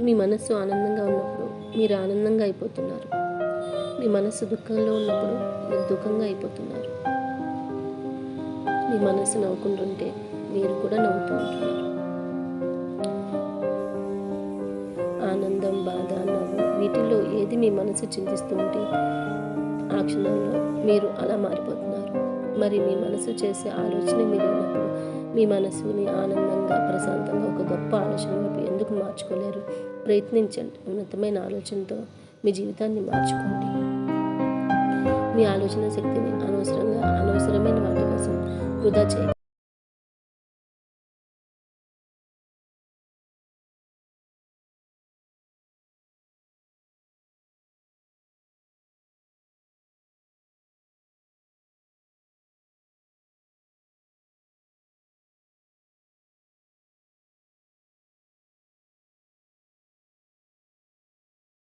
మీ మనస్సు ఆనందంగా ఉన్నప్పుడు మీరు ఆనందంగా అయిపోతున్నారు. మీ మనస్సు దుఃఖంలో ఉన్నప్పుడు మీరు దుఃఖంగా అయిపోతున్నారు. మీ మనస్సు నవ్వుకుంటుంటే మీరు కూడా నవ్వుతూ ఉంటున్నారు. ఆనందం బాధ నవ్వు వీటిల్లో ఏది మీ మనసు చింతిస్తూ ఉంటే ఆ క్షణంలో మీరు అలా మారిపోతున్నారు. మరి మీ మనసు చేసే ఆలోచన మీరు ఉన్నప్పుడు మీ మనసుని ఆనందంగా ప్రశాంతంగా ఒక గొప్ప ఆలోచన వైపు ఎందుకు మార్చుకోలేరు? ప్రయత్నించండి. ఉన్నతమైన ఆలోచనతో మీ జీవితాన్ని మార్చుకోండి. మీ ఆలోచన శక్తిని అనవసరంగా అనవసరమైన వాటి కోసం వృధా చేయండి